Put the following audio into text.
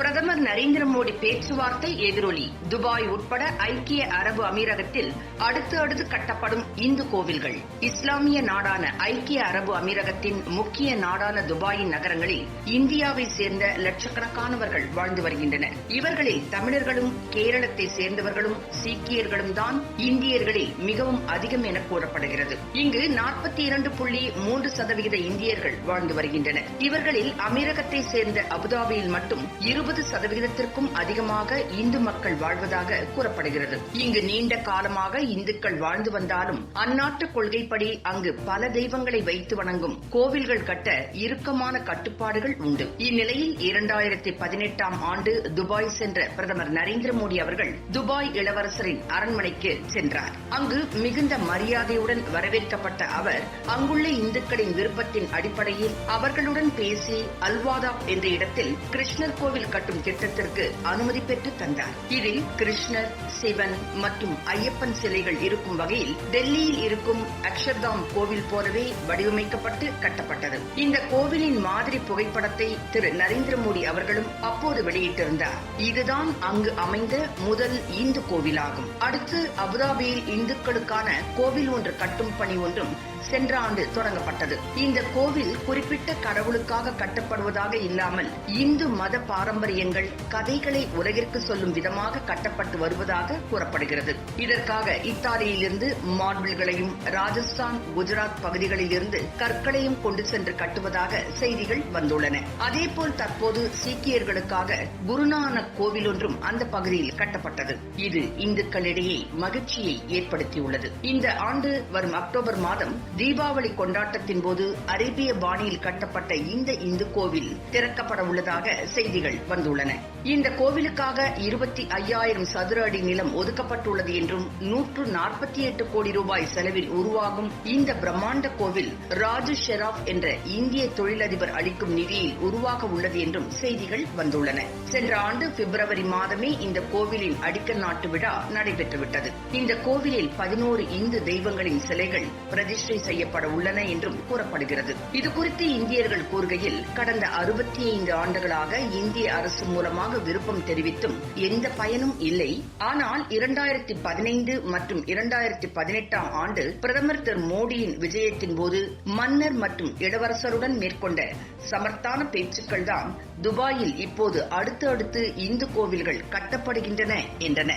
பிரதமர் நரேந்திர மோடி பேச்சுவார்த்தை எதிரொலி. துபாய் உட்பட ஐக்கிய அரபு அமீரகத்தில் அடுத்து அடுத்து கட்டப்படும் இந்து கோவில்கள். இஸ்லாமிய நாடான ஐக்கிய அரபு அமீரகத்தின் முக்கிய நாடான துபாயின் நகரங்களில் இந்தியாவை சேர்ந்த லட்சக்கணக்கானவர்கள் வாழ்ந்து வருகின்றனர். இவர்களில் தமிழர்களும் கேரளத்தை சேர்ந்தவர்களும் சீக்கியர்களும் தான் இந்தியர்களில் மிகவும் அதிகம் என கூறப்படுகிறது. இங்கு நாற்பத்தி இரண்டு புள்ளி மூன்று சதவிகித இந்தியர்கள் வாழ்ந்து வருகின்றனர். இவர்களில் அமீரகத்தை சேர்ந்த அபுதாபியில் மட்டும் இருபது சதவிகிதத்திற்கும் அதிகமாக இந்து மக்கள் வாழ்வதாக கூறப்படுகிறது. இங்கு நீண்ட காலமாக இந்துக்கள் வாழ்ந்து வந்தாலும் அந்நாட்டு கொள்கைப்படி அங்கு பல தெய்வங்களை வைத்து வணங்கும் கோவில்கள் கட்ட இறுக்கமான கட்டுப்பாடுகள் உண்டு. இந்நிலையில் இரண்டாயிரத்தி பதினெட்டாம் ஆண்டு துபாய் சென்ற பிரதமர் நரேந்திர மோடி அவர்கள் துபாய் இளவரசரின் அரண்மனைக்கு சென்றார். அங்கு மிகுந்த மரியாதையுடன் வரவேற்கப்பட்ட அவர் அங்குள்ள இந்துக்களின் விருப்பத்தின் அடிப்படையில் அவர்களுடன் பேசி அல்வாதா என்ற இடத்தில் கிருஷ்ணர் கோவில் கட்டும் திட்டத்திற்கு அனுமதி பெற்று தந்தார். இதில் கிருஷ்ணர் சிவன் மற்றும் ஐயப்பன் சிலைகள் இருக்கும் வகையில் டெல்லியில் இருக்கும் அக்ஷர்தாம் கோவில் போலவே வடிவமைக்கப்பட்டு கட்டப்பட்டது. இந்த கோவிலின் மாதிரி புகைப்படத்தை திரு நரேந்திர மோடி அவர்களும் அப்போது வெளியிட்டிருந்தார். இதுதான் அங்கு அமைந்த முதல் இந்து கோவிலாகும். அடுத்து அபுதாபியில் இந்துக்களுக்கான கோவில் ஒன்று கட்டும் பணி ஒன்றும் சென்ற ஆண்டு தொடங்கப்பட்டது. இந்த கோவில் குறிப்பிட்ட கடவுளுக்காக கட்டப்படுவதாக இல்லாமல் இந்து மத பாரம்பரியங்கள் கதைகளை உலகிற்கு சொல்லும் விதமாக கட்டப்பட்டு வருவதாக கூறப்படுகிறது. இதற்காக இத்தாலியிலிருந்து மார்பிள்களையும் ராஜஸ்தான் குஜராத் பகுதிகளிலிருந்து கற்களையும் கொண்டு சென்று கட்டுவதாக செய்திகள் வந்துள்ளன. அதேபோல் தற்போது சீக்கியர்களுக்காக குருநானக் கோவில் ஒன்றும் அந்த பகுதியில் கட்டப்பட்டது. இது இந்துக்களிடையே மகிழ்ச்சியை ஏற்படுத்தியுள்ளது. இந்த ஆண்டு வரும் அக்டோபர் மாதம் தீபாவளி கொண்டாட்டத்தின் போது அரேபிய பாணியில் கட்டப்பட்ட இந்த இந்து கோவில் திறக்கப்பட உள்ளதாக செய்திகள் வந்துள்ளன. இந்த கோவிலுக்காக இருபத்தி ஐயாயிரம் சதுர அடி நிலம் ஒதுக்கப்பட்டுள்ளது என்றும் நூற்று நாற்பத்தி எட்டு கோடி ரூபாய் செலவில் உருவாகும் இந்த பிரம்மாண்ட கோவில் ராஜு ஷெராப் என்ற இந்திய தொழிலதிபர் அளிக்கும் நிதியில் உருவாக உள்ளது என்றும் செய்திகள் வந்துள்ளன. சென்ற ஆண்டு பிப்ரவரி மாதமே இந்த கோவிலின் அடிக்கல் நாட்டு விழா நடைபெற்றுவிட்டது. இந்த கோவிலில் பதினோரு இந்து தெய்வங்களின் சிலைகள் பிரதிஷ்டை செய்யப்பட உள்ளன என்றும் கூறப்படுகிறது. இதுகுறித்து இந்தியர்கள் கூறுகையில் கடந்த அறுபத்தி ஐந்து ஆண்டுகளாக இந்திய அரசு மூலமாக விருப்பம் தெரிவித்தும் எந்த பயனும் இல்லை. ஆனால் இரண்டாயிரத்தி பதினைந்து மற்றும் இரண்டாயிரத்தி பதினெட்டாம் ஆண்டு பிரதமர் திரு மோடியின் விஜயத்தின் போது மன்னர் மற்றும் இளவரசருடன் மேற்கொண்ட சமர்த்தான பேச்சுக்கள் தான் துபாயில் இப்போது அடுத்து அடுத்து இந்து கோவில்கள் கட்டப்படுகின்றன என்றன.